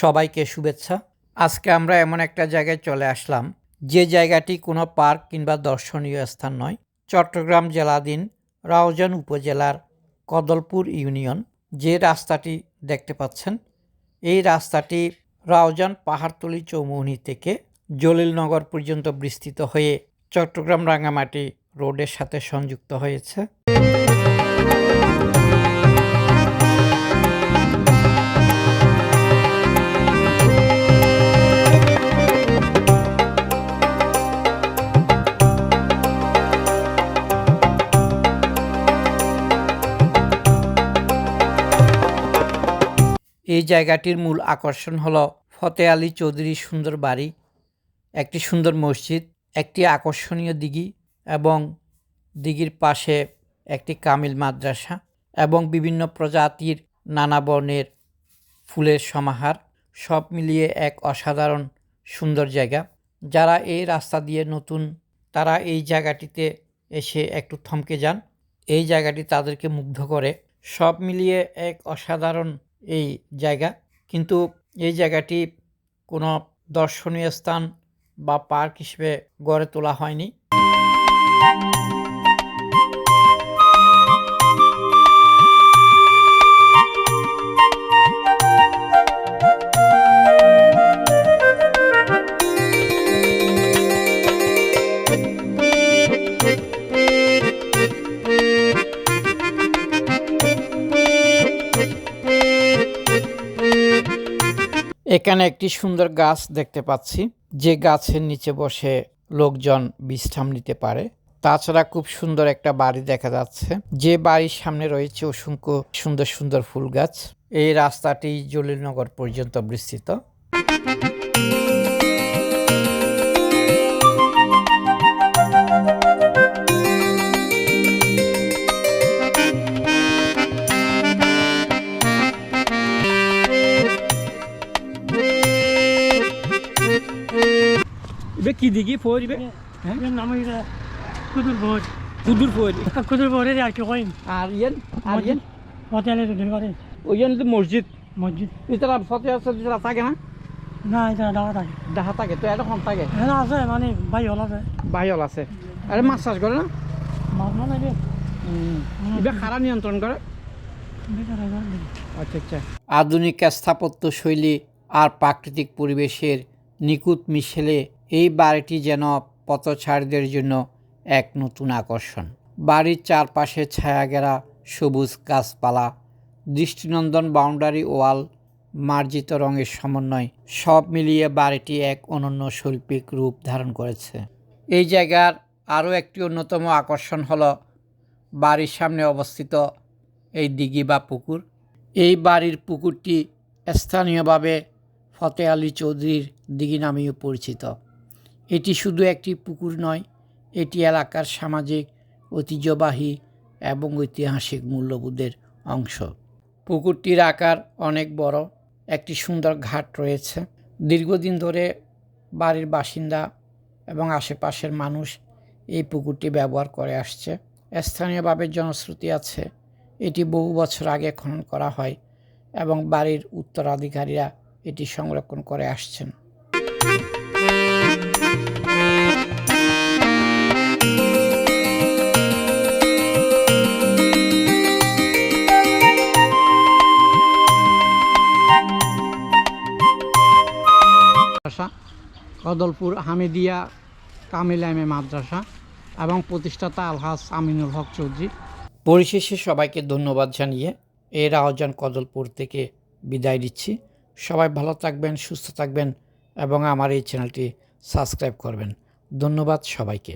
সবাইকে শুভেচ্ছা। আজকে আমরা এমন একটা জায়গায় চলে আসলাম, যে জায়গাটি কোনো পার্ক কিংবা দর্শনীয় স্থান নয়। চট্টগ্রাম জেলাধীন রাউজান উপজেলার কদলপুর ইউনিয়ন, যে রাস্তাটি দেখতে পাচ্ছেন, এই রাস্তাটি রাউজান পাহাড়তলি চৌমুহনী থেকে জলিলনগর পর্যন্ত বিস্তৃত হয়ে চট্টগ্রাম রাঙামাটি রোডের সাথে সংযুক্ত হয়েছে। এই জায়গাটির মূল আকর্ষণ হল ফতে আলী চৌধুরীর সুন্দর বাড়ি, একটি সুন্দর মসজিদ, একটি আকর্ষণীয় দিঘি এবং দিঘির পাশে একটি কামিল মাদ্রাসা এবং বিভিন্ন প্রজাতির নানা বর্ণের ফুলের সমাহার, সব মিলিয়ে এক অসাধারণ সুন্দর জায়গা। যারা এই রাস্তা দিয়ে নতুন, তারা এই জায়গাটিতে এসে একটু থমকে যান। এই জায়গাটি তাদেরকে মুগ্ধ করে। সব মিলিয়ে এক অসাধারণ এই জায়গা। কিন্তু এই জায়গাটি কোনো দর্শনীয় স্থান বা পার্ক হিসেবে গড়ে তোলা হয়নি। এখানে একটি সুন্দর গাছ দেখতে পাচ্ছি। যে গাছের নিচে বসে লোকজন বিশ্রাম নিতে পারে। তাছাড়া খুব সুন্দর একটা বাড়ি দেখা যাচ্ছে। যে বাড়ির সামনে রয়েছে অসংখ্য সুন্দর সুন্দর ফুল গাছ। এই রাস্তাটি জলিলনগর পর্যন্ত বিস্তৃত। কি দিঘি ফোর ইবে হ্যাঁ? নাম কুদুর ভোজ কুদুর ফোর কুদুর আর কি কইম আর ইয়েন আর ইয়েন? হোটেলে রুটি করে ওই জন্য তো মসজিদ মসজিদ ইতারা ফতে আছে যেটা থাকে না? না এটা ডাকা থাকে। দেখা থাকে তো এটা কম থাকে? হ্যাঁ আছে মানে ভাই হল আছে। বাইল আছে। আরে মাছ চাষ করে না? মাছ মানে রে ইবে খারা নিয়ন্ত্রণ করে। আচ্ছা আচ্ছা। আধুনিক স্থাপত্য শৈলী আর প্রাকৃতিক পরিবেশের নিখুঁত মিশেলে এই বাড়িটি যেন পথচারীদের জন্য এক নতুন আকর্ষণ। বাড়ির চারপাশে ছায়াঘেরা সবুজ গাছপালা, দৃষ্টিনন্দন বাউন্ডারি ওয়াল, মার্জিত রঙের সমন্বয়, সব মিলিয়ে বাড়িটি এক অনন্য শৈল্পিক রূপ ধারণ করেছে। এই জায়গার আরও একটি অন্যতম আকর্ষণ হল বাড়ির সামনে অবস্থিত এই দিঘি বা পুকুর। এই বাড়ির পুকুরটি স্থানীয়ভাবে ফতে আলী চৌধুরীর দিঘি নামেও পরিচিত। এটি শুধু একটি পুকুর নয়, এটি এলাকার সামাজিক, ঐতিহ্যবাহী এবং ঐতিহাসিক মূল্যবোধের অংশ। পুকুরটির আকার অনেক বড়, একটি সুন্দর ঘাট রয়েছে। দীর্ঘদিন ধরে বাড়ির বাসিন্দা এবং আশেপাশের মানুষ এই পুকুরটি ব্যবহার করে আসছে। স্থানীয়ভাবে জনশ্রুতি আছে, এটি বহু বছর আগে খনন করা হয় এবং বাড়ির উত্তরাধিকারীরা এটি সংরক্ষণ করে আসছেন। মাদ্রাসা, কদলপুর হামিদিয়া কামিল এম মাদ্রাসা এবং প্রতিষ্ঠাতা আলহাজ আমিনুল হক চৌধুরী। পরিশেষে সবাইকে ধন্যবাদ জানিয়ে এর আয়োজন কদলপুর থেকে বিদায় দিচ্ছি সবাই ভালো থাকবেন, সুস্থ থাকবেন এবং আমার এই চ্যানেলটি সাবস্ক্রাইব করবেন। ধন্যবাদ সবাইকে।